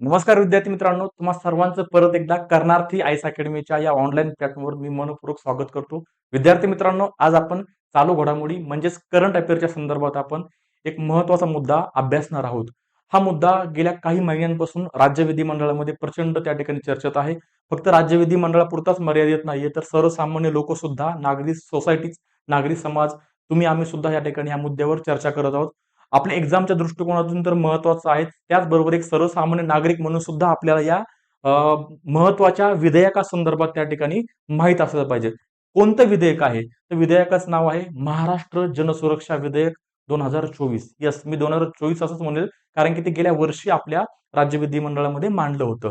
नमस्कार विद्यार्थी मित्रांनो तुम्हा सर्वांचं परत एकदा कर्णार्थी आयस अकॅडमीच्या या ऑनलाईन प्लॅटफॉर्मवर मी मनपूर्वक स्वागत करतो. विद्यार्थी मित्रांनो आज आपण चालू घडामोडी म्हणजेच करंट अफेअरच्या संदर्भात आपण एक महत्त्वाचा मुद्दा अभ्यासणार आहोत. हा मुद्दा गेल्या काही महिन्यांपासून राज्य विधिमंडळामध्ये प्रचंड त्या ठिकाणी चर्चेत आहे. फक्त राज्य विधिमंडळापुरताच मर्यादित नाहीये तर सर्वसामान्य लोक सुद्धा नागरिक सोसायटीज नागरिक समाज तुम्ही आम्ही सुद्धा या ठिकाणी या मुद्द्यावर चर्चा करत आहोत. आपल्या एक्झामच्या दृष्टिकोनातून तर महत्वाचं आहे. त्याचबरोबर एक सर्वसामान्य नागरिक म्हणून सुद्धा आपल्याला या महत्त्वाच्या विधेयकासंदर्भात त्या ठिकाणी माहीत असलं पाहिजे. कोणतं विधेयक आहे? तर विधेयकाचं नाव आहे महाराष्ट्र जनसुरक्षा विधेयक दोन हजार चोवीस. यस मी दोन हजार चोवीस असंच म्हणेल कारण की ते गेल्या वर्षी आपल्या राज्य विधिमंडळामध्ये मांडलं होतं.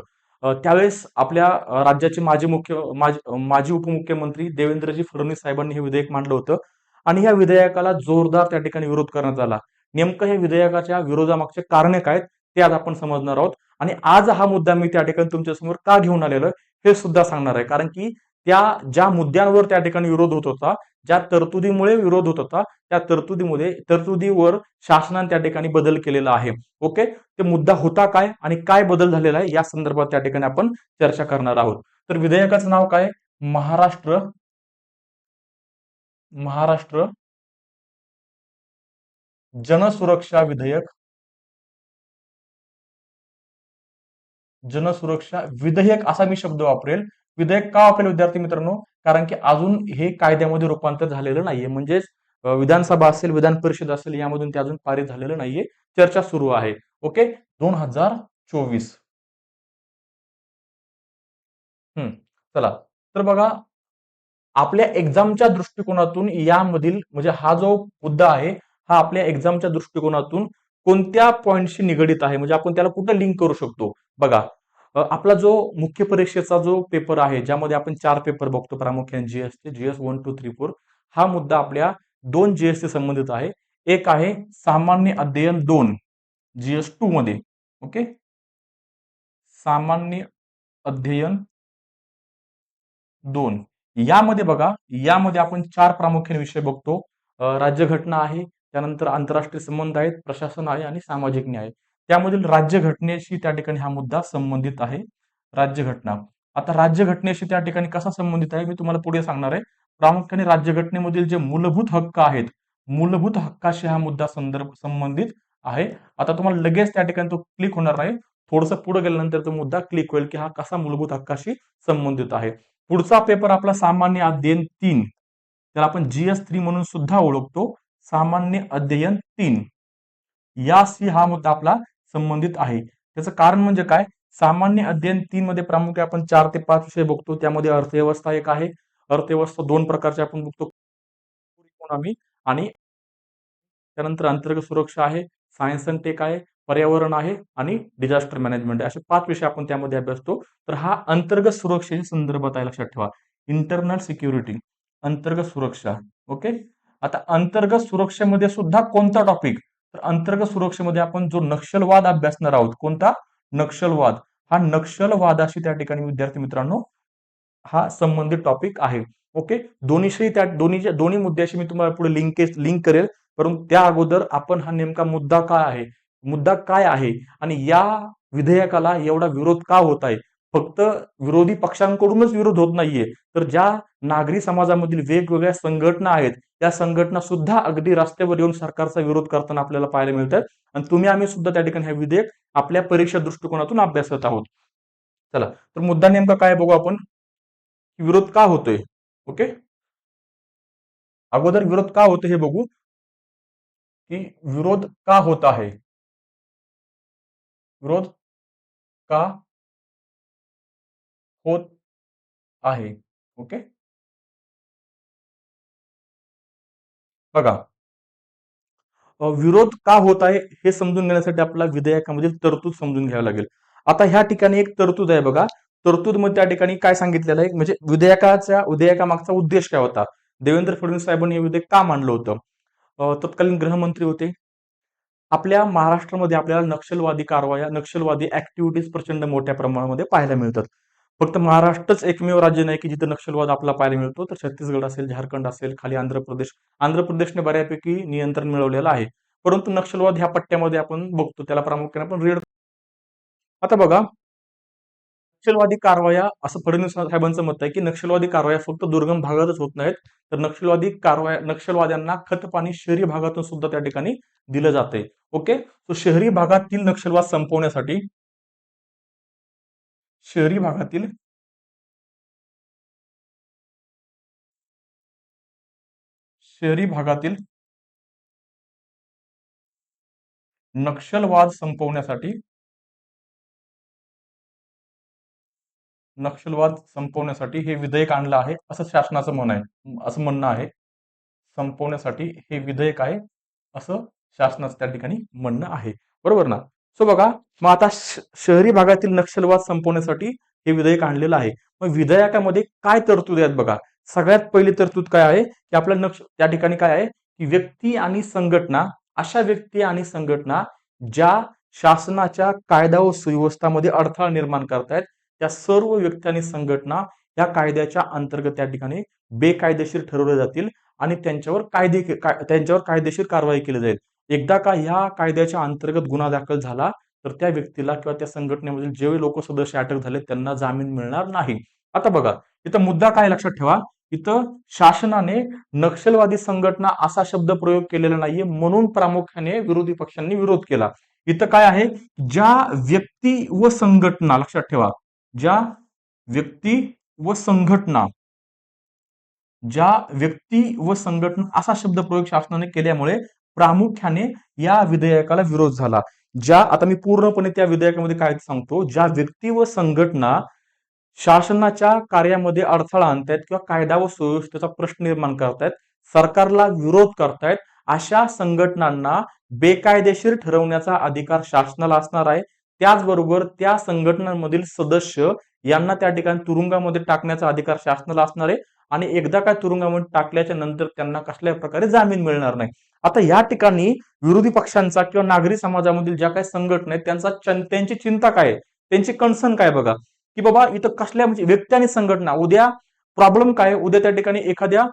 त्यावेळेस आपल्या राज्याचे माजी मुख्य माजी माजी उपमुख्यमंत्री देवेंद्रजी फडणवीस साहेबांनी हे विधेयक मांडलं होतं. आणि या विधेयकाला जोरदार त्या ठिकाणी विरोध करण्यात आला. नेमकं हे विधेयकाच्या विरोधामागचे कारणे काय ते आज आपण समजणार आहोत. आणि आज हा मुद्दा मी त्या ठिकाणी तुमच्यासमोर का घेऊन आलेलो हे सुद्धा सांगणार आहे. कारण की त्या ज्या मुद्द्यांवर त्या ठिकाणी विरोध होत होता ज्या तरतुदीमुळे विरोध होत होता त्या तरतुदीमध्ये तरतुदीवर शासनाने त्या ठिकाणी बदल केलेला आहे. ओके? ते मुद्दा होता काय आणि काय बदल झालेला आहे या संदर्भात त्या ठिकाणी आपण चर्चा करणार आहोत. तर विधेयकाचं नाव काय? महाराष्ट्र महाराष्ट्र जनसुरक्षा विधेयक. जनसुरक्षा विधेयक असा मी शब्द वापरेल. विधेयक का वापरेल विद्यार्थी मित्रांनो? कारण की अजून हे कायद्यामध्ये रूपांतर झालेलं नाहीये. म्हणजेच विधानसभा असेल विधान परिषद असेल यामधून ते अजून पारित झालेलं नाहीये. चर्चा सुरू आहे. ओके? दोन हजार चोवीस. हम्म चला. तर बघा आपल्या एक्झामच्या दृष्टिकोनातून यामधील म्हणजे हा जो मुद्दा आहे हा आपल्या एक्झामच्या दृष्टिकोनातून कोणत्या पॉईंटशी निगडीत आहे? म्हणजे आपण त्याला कुठं लिंक करू शकतो? बघा आपला जो मुख्य परीक्षेचा जो पेपर आहे ज्यामध्ये आपण चार पेपर बघतो प्रामुख्याने GST GS one two three four हा मुद्दा आपल्या दोन जीएसटी संबंधित आहे. एक आहे सामान्य अध्ययन दोन जीएस टू मध्ये. ओके? सामान्य अध्ययन दोन. यामध्ये बघा यामध्ये आपण चार प्रामुख्याने विषय बघतो. राज्यघटना आहे त्यानंतर आंतरराष्ट्रीय संबंध आहेत प्रशासन आहे आणि सामाजिक न्याय. त्यामधील राज्यघटनेशी त्या ठिकाणी हा मुद्दा संबंधित आहे. राज्यघटना. आता राज्यघटनेशी त्या ठिकाणी कसा संबंधित आहे मी तुम्हाला पुढे सांगणार आहे. प्रामुख्याने राज्यघटनेमधील जे मूलभूत हक्क आहेत मूलभूत हक्काशी हा मुद्दा संदर्भ संबंधित आहे. आता तुम्हाला लगेच त्या ठिकाणी तो क्लिक होणार नाही. थोडस पुढे गेल्यानंतर तो मुद्दा क्लिक होईल की हा कसा मूलभूत हक्काशी संबंधित आहे. पुढचा पेपर आपला सामान्य अध्ययन तीन. त्याला आपण जीएस थ्री म्हणून सुद्धा ओळखतो. सामान्य अध्ययन तीन. याशी हा मुद्दा आपला संबंधित आहे. त्याचं कारण म्हणजे काय? सामान्य अध्ययन तीन मध्ये प्रामुख्याने आपण चार ते पाच विषय बघतो. त्यामध्ये अर्थव्यवस्था एक आहे. अर्थव्यवस्था दोन प्रकारचे आपण बघतो. इकॉनॉमी आणि त्यानंतर अंतर्गत सुरक्षा आहे. सायन्स अँड टेक आहे. पर्यावरण आहे आणि डिझास्टर मॅनेजमेंट आहे. असे पाच विषय आपण त्यामध्ये अभ्यासतो. तर हा अंतर्गत सुरक्षेच्या संदर्भात आहे लक्षात ठेवा. इंटरनल सिक्युरिटी अंतर्गत सुरक्षा. ओके? आता अंतर्गत सुरक्षेमध्ये सुद्धा कोणता टॉपिक तर अंतर्गत सुरक्षेमध्ये आपण जो नक्षलवाद अभ्यासणार आहोत कोणता? नक्षलवाद. हा नक्षलवादाशी त्या ठिकाणी विद्यार्थी मित्रांनो हा संबंधित टॉपिक आहे. ओके दोन्हीशी त्या दोन्ही दोन्ही मुद्द्याशी मी तुम्हाला पुढे लिंकेज लिंक करेल. परंतु त्या अगोदर आपण हा नेमका मुद्दा काय आहे? मुद्दा काय आहे? आणि या विधेयकाला एवढा विरोध का होत आहे? फक्त विरोधी पक्षांकडूनच विरोध होत नाहीये. तर ज्या नागरी समाजामधील वेगवेगळ्या संघटना आहेत त्या संघटना सुद्धा अगदी रस्त्यावर येऊन सरकारचा विरोध करताना आपल्याला पाहायला मिळतात. आणि तुम्ही आम्ही सुद्धा त्या ठिकाणी हे विधेयक आपल्या परीक्षा दृष्टिकोनातून अभ्यासत आहोत. चला तर मुद्दा नेमका काय बघू आपण. विरोध का होतोय? ओके? अगोदर विरोध का होतो हे बघू. की विरोध का होत आहे? विरोध का होत आहे. ओके? बघा. विरोध का होत आहे हे समजून घेण्यासाठी आपल्याला विधेयकामधील तरतूद समजून घ्यावं लागेल. आता ह्या ठिकाणी एक तरतूद आहे बघा. तरतूदमध्ये त्या ठिकाणी काय सांगितलेलं आहे? म्हणजे विधेयकाच्या विधेयकामागचा उद्देश काय होता? देवेंद्र फडणवीस साहेबांनी हे विधेयक का मांडलं होतं? तत्कालीन गृहमंत्री होते. आपल्या महाराष्ट्रामध्ये आपल्याला नक्षलवादी कारवाया नक्षलवादी ऍक्टिव्हिटीज प्रचंड मोठ्या प्रमाणामध्ये पाहायला मिळतात. फक्त महाराष्ट्रच एकमेव राज्य नाही की जिथे नक्षलवाद आपला पाहायला मिळतो तर छत्तीसगड असेल झारखंड असेल खाली आंध्र प्रदेश आंध्र प्रदेशने बऱ्यापैकी नियंत्रण मिळवलेलं आहे. परंतु नक्षलवाद ह्या पट्ट्यामध्ये आपण बघतो त्याला प्रामुख्याने आपण रेड आता बघा. नक्षलवादी कारवाया असं फडणवीस साहेबांचं मत आहे की नक्षलवादी कारवाया फक्त दुर्गम भागातच होत नाहीत तर नक्षलवादी कारवाया नक्षलवाद्यांना खत पाणी शहरी भागातून सुद्धा त्या ठिकाणी दिलं जाते ओके? तो शहरी भागातील नक्षलवाद संपवण्यासाठी शहरी भागातील शहरी भागातील नक्षलवाद संपवण्यासाठी नक्षलवाद संपवण्यासाठी हे विधेयक आणलं आहे असं शासनाचं म्हण आहे. असं म्हणणं आहे. संपवण्यासाठी हे विधेयक आहे असं शासनाचं त्या ठिकाणी म्हणणं आहे. बरोबर ना? सो बघा मग आता श- शहरी भागातील नक्षलवाद संपवण्यासाठी हे विधेयक आणलेलं आहे. मग विधेयकामध्ये काय तरतूद आहेत बघा. सगळ्यात पहिली तरतूद काय आहे? की आपल्या नक्ष त्या ठिकाणी काय आहे? की व्यक्ती आणि संघटना अशा व्यक्ती आणि संघटना ज्या शासनाच्या कायदा व सुव्यवस्थामध्ये अडथळा निर्माण करतायत त्या सर्व व्यक्ती आणि संघटना या कायद्याच्या अंतर्गत त्या ठिकाणी बेकायदेशीर ठरवले जातील आणि त्यांच्यावर कायदे काय- त्यांच्यावर कायदेशीर कारवाई केली जाईल. एकदा का ह्या कायद्याच्या अंतर्गत गुन्हा दाखल झाला तर त्या व्यक्तीला किंवा त्या संघटनेमधील जे लोक सदस्य अटक झाले त्यांना जामीन मिळणार नाही. आता बघा इथं मुद्दा काय लक्षात ठेवा. इथं शासनाने नक्षलवादी संघटना असा शब्द प्रयोग केलेला नाहीये म्हणून प्रामुख्याने विरोधी पक्षांनी विरोध केला. इथं काय आहे? ज्या व्यक्ती व संघटना लक्षात ठेवा ज्या व्यक्ती व संघटना ज्या व्यक्ती व संघटना असा शब्द प्रयोग शासनाने केल्यामुळे प्रामुख्याने या विधेयकाला विरोध झाला. ज्या आता मी पूर्णपणे त्या विधेयकामध्ये काय सांगतो ज्या व्यक्ती व संघटना शासनाच्या कार्यामध्ये अडथळा आणतायत किंवा कायदा व सुव्यवस्थेचा प्रश्न निर्माण करतायत सरकारला विरोध करतायत अशा संघटनांना बेकायदेशीर ठरवण्याचा अधिकार शासनाला असणार आहे. त्याचबरोबर त्या संघटनांमधील सदस्य यांना त्या ठिकाणी तुरुंगामध्ये टाकण्याचा अधिकार शासनाला असणार आहे. आणि एकदा काय तुरुंगामध्ये टाकल्याच्या नंतर त्यांना कसल्याही प्रकारे जामीन मिळणार नाही. आता या ठिकाणी विरोधी पक्षांचा किंवा नागरी समाजामधील ज्या काही संघटना आहेत त्यांचा त्यांची चिंता काय आहे? त्यांची कन्सर्न काय बघा? की बाबा इथं कसल्या म्हणजे व्यक्ती आणि संघटना उद्या प्रॉब्लेम काय उद्या त्या ठिकाणी एखाद्या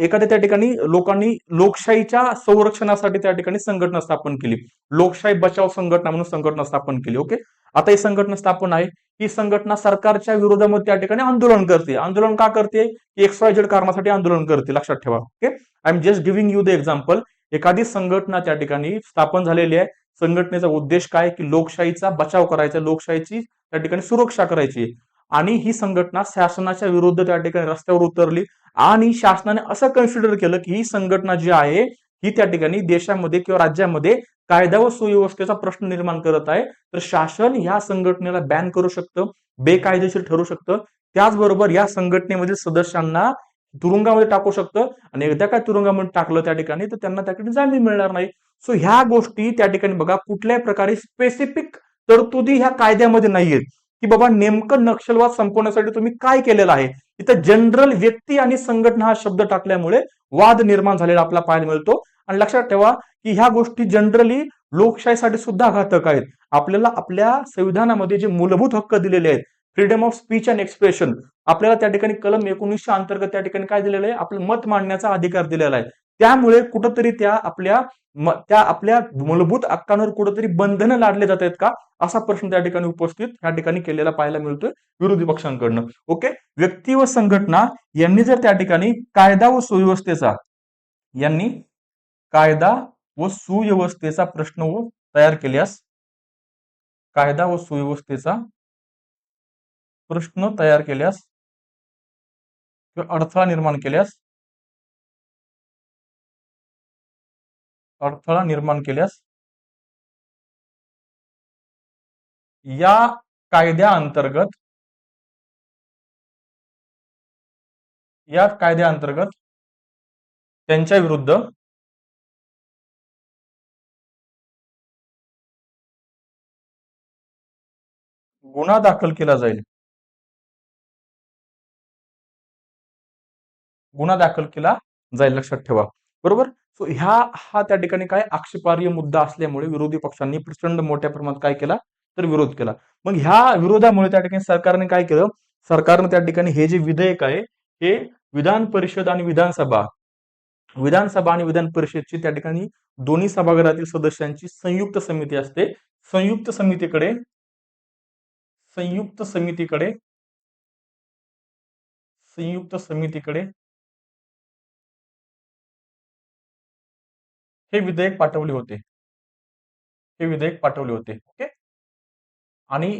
एखाद्या त्या ठिकाणी लोकांनी लोकशाहीच्या संरक्षणासाठी त्या ठिकाणी संघटना स्थापन केली. लोकशाही बचाव संघटना म्हणून संघटना स्थापन केली ओके? आता ही संघटना स्थापन आहे. ही संघटना सरकारच्या विरोधामध्ये त्या ठिकाणी आंदोलन करते. आंदोलन का करते? एक्स वाय झेड कारणासाठी आंदोलन करते लक्षात ठेवा okay? I am just giving you the example एखादी संघटना त्या ठिकाणी स्थापन झालेली आहे. संघटनेचा उद्देश काय? की लोकशाहीचा बचाव करायचा लोकशाहीची त्या ठिकाणी सुरक्षा करायची. आणि ही संघटना शासनाच्या विरुद्ध त्या ठिकाणी रस्त्यावर उतरली आणि शासनाने असं कन्सिडर केलं की ही संघटना जी आहे ही त्या ठिकाणी देशामध्ये किंवा राज्यामध्ये कायदा व सुव्यवस्थेचा प्रश्न निर्माण करत आहे. तर शासन या संघटनेला बॅन करू शकतं बेकायदेशीर ठरू शकतं. त्याचबरोबर या संघटनेमधील सदस्यांना तुरुंगामध्ये टाकू शकतं आणि एकदा काय तुरुंगामध्ये टाकलं त्या ठिकाणी तर त्यांना त्या ठिकाणी जामीन मिळणार नाही. सो ह्या गोष्टी त्या ठिकाणी बघा कुठल्याही प्रकारे स्पेसिफिक तरतुदी ह्या कायद्यामध्ये नाहीयेत. की बाबा नेमकं नक्षलवाद संपवण्यासाठी तुम्ही काय केलेलं आहे? इथं जनरल व्यक्ती आणि संघटना हा शब्द टाकल्यामुळे वाद निर्माण झालेला आपला पाहायला मिळतो. आणि लक्षात ठेवा की ह्या गोष्टी जनरली लोकशाहीसाठी सुद्धा घातक आहेत. आपल्याला आपल्या संविधानामध्ये जे मूलभूत हक्क दिलेले आहेत freedom of speech and expression आपल्याला त्या ठिकाणी कलम एकोणीसशे अंतर्गत त्या ठिकाणी काय दिलेलं आहे? आपलं मत मांडण्याचा अधिकार दिलेला आहे. त्यामुळे कुठंतरी त्या आपल्या त्या आपल्या मूलभूत हक्कांवर कुठंतरी बंधनं लादले जात आहेत का? असा प्रश्न त्या ठिकाणी उपस्थित या ठिकाणी केलेला पाहायला मिळतोय विरोधी पक्षांकडनं. ओके? व्यक्ती व संघटना यांनी जर त्या ठिकाणी कायदा व सुव्यवस्थेचा यांनी कायदा व सुव्यवस्थेचा प्रश्न व तयार केल्यास कायदा व सुव्यवस्थेचा प्रश्न तयार केल्यास किंवा अडथळा निर्माण केल्यास अडथळा निर्माण केल्यास या कायद्याअंतर्गत या कायद्याअंतर्गत त्यांच्या विरुद्ध गुन्हा दाखल केला जाईल. गुन्हा दाखल केला जाईल लक्षात ठेवा. बरोबर? सो ह्या हा त्या ठिकाणी काय आक्षेपार्ह मुद्दा असल्यामुळे विरोधी पक्षांनी प्रचंड मोठ्या प्रमाणात काय केला? तर विरोध केला. मग ह्या विरोधामुळे त्या ठिकाणी सरकारने काय केलं? सरकारने त्या ठिकाणी हे जे विधेयक आहे हे विधान परिषद आणि विधानसभा विधानसभा आणि विधान परिषदची त्या ठिकाणी दोन्ही सभागृहातील सदस्यांची संयुक्त समिती असते. संयुक्त समितीकडे संयुक्त समितीकडे संयुक्त समितीकडे हे विधेयक पाठवले होते. हे विधेयक पाठवले होते. ओके? आणि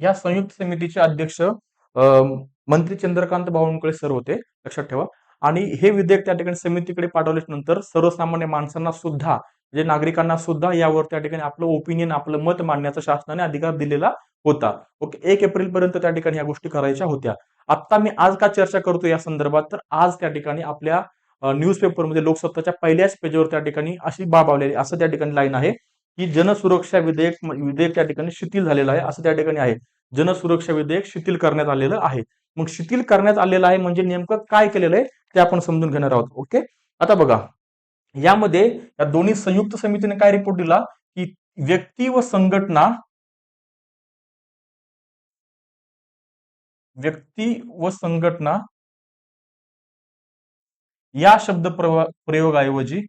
या संयुक्त समितीचे अध्यक्ष अं, मंत्री चंद्रकांत बावनकुळे सर होते लक्षात ठेवा. आणि हे विधेयक त्या ठिकाणी समितीकडे पाठवल्यानंतर नंतर सर्वसामान्य माणसांना सुद्धा म्हणजे नागरिकांना सुद्धा यावर त्या ठिकाणी आपलं ओपिनियन आपलं मत मांडण्याचा शासनाने अधिकार दिलेला होता. ओके? एक एप्रिल पर्यंत त्या ठिकाणी या गोष्टी करायच्या होत्या. आता मी आज का चर्चा करतो या संदर्भात? तर आज त्या ठिकाणी आपल्या न्यूजपेपरमध्ये लोकसत्ताच्या पहिल्याच पेजवर त्या ठिकाणी अशी बाब आलेली असं त्या ठिकाणी लाईन आहे की जनसुरक्षा विधेयक विधेयक त्या ठिकाणी शिथिल झालेलं आहे. असं त्या ठिकाणी आहे. जनसुरक्षा विधेयक शिथिल करण्यात आलेलं आहे. मग शिथिल करण्यात आलेलं आहे म्हणजे नेमकं काय केलेलं आहे ते आपण समजून घेणार आहोत. ओके? आता बघा यामध्ये या दोन्ही संयुक्त समितीने काय रिपोर्ट दिला? की व्यक्ती व संघटना व्यक्ती व संघटना या शब्द प्रयोगाऐवजी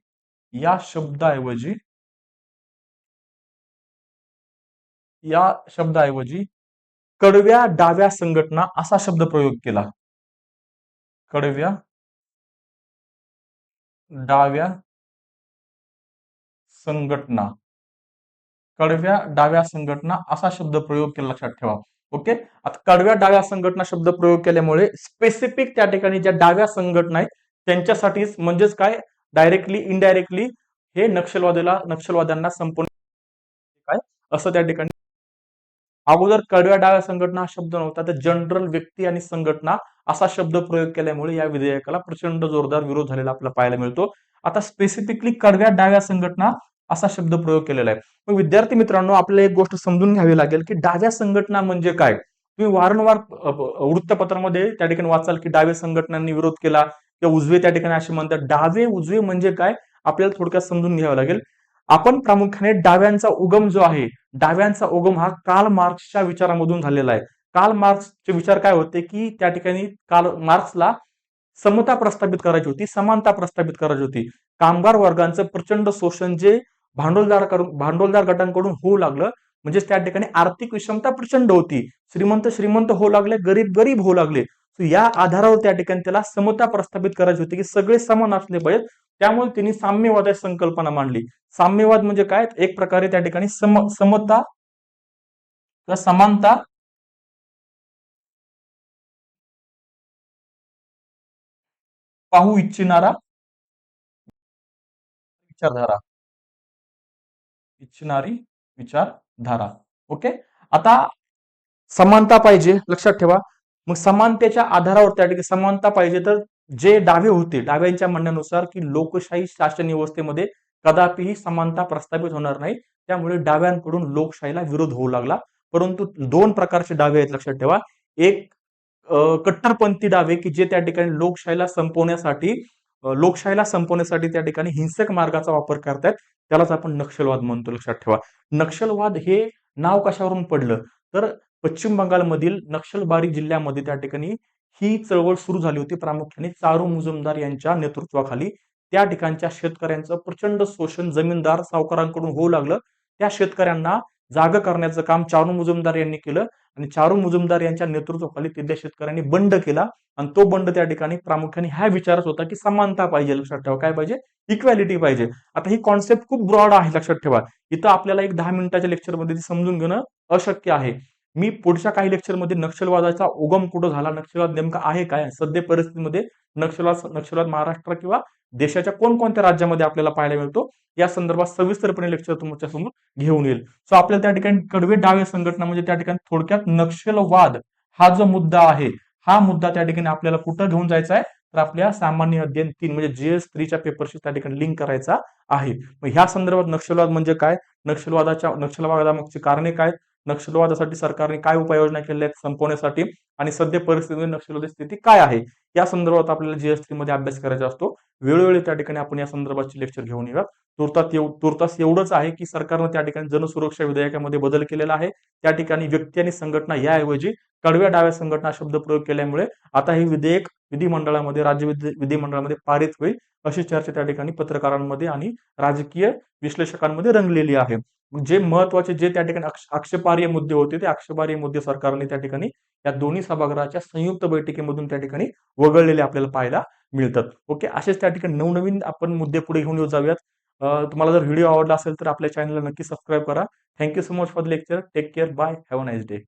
या शब्दाऐवजी या शब्दाऐवजी कडव्या डाव्या संघटना असा शब्द प्रयोग केला. कडव्या डाव्या संघटना. कडव्या डाव्या संघटना असा शब्द प्रयोग केला लक्षात ठेवा. ओके? आता कडव्या डाव्या संघटना शब्द प्रयोग केल्यामुळे स्पेसिफिक त्या ठिकाणी ज्या डाव्या संघटना आहेत त्यांच्यासाठीच म्हणजेच काय? डायरेक्टली इनडायरेक्टली हे नक्षलवादीला नक्षलवाद्यांना संपूर्ण काय? असं त्या ठिकाणी अगोदर कडव्या डाव्या संघटना हा शब्द नव्हता तर जनरल व्यक्ती आणि संघटना असा शब्द प्रयोग केल्यामुळे या विधेयकाला प्रचंड जोरदार विरोध झालेला आपल्याला पाहायला मिळतो. आता स्पेसिफिकली कडव्या डाव्या संघटना असा शब्द प्रयोग केलेला आहे. मग विद्यार्थी मित्रांनो आपल्याला एक गोष्ट समजून घ्यावी लागेल की डाव्या संघटना म्हणजे काय? तुम्ही वारंवार वृत्तपत्रामध्ये त्या ठिकाणी वाचाल की डाव्या संघटनांनी विरोध केला किंवा उजवे त्या ठिकाणी असे म्हणतात. डावे उजवे म्हणजे काय? आपल्याला थोडक्यात समजून घ्यावं लागेल. आपण प्रामुख्याने डाव्यांचा उगम जो आहे डाव्यांचा उगम हा कार्ल मार्क्सच्या विचारामधून झालेला आहे. कार्ल मार्क्सचे विचार काय होते की त्या ठिकाणी कार्ल मार्क्सला समता प्रस्थापित करायची होती समानता प्रस्थापित करायची होती. कामगार वर्गांचं प्रचंड शोषण जे भांडवलदार भांडवलदार गटांकडून होऊ लागलं म्हणजेच त्या ठिकाणी आर्थिक विषमता प्रचंड होती. श्रीमंत श्रीमंत होऊ लागले गरीब गरीब होऊ लागले. या आधारावर त्या ठिकाणी त्याला समता प्रस्थापित करायची होती की सगळे समान असले पाहिजेत. त्यामुळे त्यांनी साम्यवादाची संकल्पना मांडली. साम्यवाद म्हणजे काय? एक प्रकारे त्या ठिकाणी सम समता किंवा समानता? पाहू इच्छिणारा विचारधारा. इच्छिणारी विचारधारा. ओके? आता समानता पाहिजे. लक्षात ठेवा. मग समानतेच्या आधारावर त्या ठिकाणी समानता पाहिजे तर जे डावे होते डाव्यांच्या म्हणण्यानुसार की लोकशाही शासन व्यवस्थेमध्ये कदापिही समानता प्रस्थापित होणार नाही. त्यामुळे डाव्यांकडून लोकशाहीला विरोध होऊ लागला. परंतु दोन प्रकारचे डावे आहेत लक्षात ठेवा. एक कट्टरपंथी डावे की जे त्या ठिकाणी लोकशाहीला संपवण्यासाठी लोकशाहीला संपवण्यासाठी त्या ठिकाणी हिंसक मार्गाचा वापर करतायत. त्यालाच आपण नक्षलवाद म्हणतो लक्षात ठेवा. नक्षलवाद हे नाव कशावरून पडलं? तर पश्चिम बंगालमधील नक्षलबारी जिल्ह्यामध्ये त्या ठिकाणी ही चळवळ सुरू झाली होती. प्रामुख्याने चारू मुजुमदार यांच्या नेतृत्वाखाली. त्या ठिकाणच्या शेतकऱ्यांचं प्रचंड शोषण जमीनदार सावकारांकडून होऊ लागलं. त्या शेतकऱ्यांना जाग करण्याचं काम चारू मुजुमदार यांनी केलं आणि चारू मुजुमदार यांच्या नेतृत्वाखाली तिथल्या शेतकऱ्यांनी बंड केला आणि तो बंड त्या ठिकाणी प्रामुख्याने ह्या विचारच होता की समानता पाहिजे लक्षात ठेवा. काय पाहिजे? इक्वॅलिटी पाहिजे. आता ही कॉन्सेप्ट खूप ब्रॉड आहे लक्षात ठेवा. इथं आपल्याला एक दहा मिनिटाच्या लेक्चरमध्ये समजून घेणं अशक्य आहे. मी पुढच्या काही लेक्चरमध्ये नक्षलवादाचा उगम कुठं झाला नक्षलवाद नेमका आहे काय सध्या परिस्थितीमध्ये नक्षलवाद नक्षलवाद महाराष्ट्र किंवा देशाच्या कोणकोणत्या राज्यामध्ये आपल्याला पाहायला मिळतो या संदर्भात सविस्तरपणे लेक्चर तुमच्यासमोर घेऊन येईल. सो आपल्याला त्या ठिकाणी कडवे डावे संघटना म्हणजे त्या ठिकाणी थोडक्यात नक्षलवाद हा जो मुद्दा आहे हा मुद्दा त्या ठिकाणी आपल्याला कुठं घेऊन जायचा आहे तर आपल्या सामान्य अध्ययन तीन म्हणजे जीएस थ्रीच्या पेपरशी त्या ठिकाणी लिंक करायचा आहे. मग ह्या संदर्भात नक्षलवाद म्हणजे काय? नक्षलवादाच्या नक्षलवादामागची कारणे काय? नक्षलवादासाठी सरकारने काय उपाययोजना केल्या आहेत संपवण्यासाठी आणि सध्या परिस्थितीमध्ये नक्षलवादी स्थिती काय आहे? या संदर्भात आपल्याला जीएसटी मध्ये अभ्यास करायचा असतो. वेळोवेळी त्या ठिकाणी आपण या संदर्भाचे लेक्चर घेऊन येऊयात तुर्तात तुर्तास एवढंच आहे की सरकारनं त्या ठिकाणी जनसुरक्षा विधेयकामध्ये बदल केलेला आहे. त्या ठिकाणी व्यक्ती आणि संघटना याऐवजी कडव्या डाव्या संघटना शब्द प्रयोग केल्यामुळे आता हे विधेयक विधिमंडळामध्ये राज्य विधिमंडळामध्ये पारित होईल अशी चर्चा त्या ठिकाणी पत्रकारांमध्ये आणि राजकीय विश्लेषकांमध्ये रंगलेली आहे. जे महत्त्वाचे जे त्या ठिकाणी आक्ष- आक्षेपार्ह मुद्दे होते ते आक्षेपार्ह मुद्दे सरकारने त्या ठिकाणी या दोन्ही सभागृहाच्या संयुक्त बैठकीमधून त्या ठिकाणी वगळलेले आपल्याला पाहायला मिळतात. ओके असेच त्या ठिकाणी नवनवीन आपण मुद्दे पुढे घेऊन येऊ जाऊयात. तुम्हाला जर व्हिडिओ आवडला असेल तर आपल्या चॅनलला नक्की सबस्क्राईब करा. Thank you so much for the lecture. Take care. Bye. Have a nice day.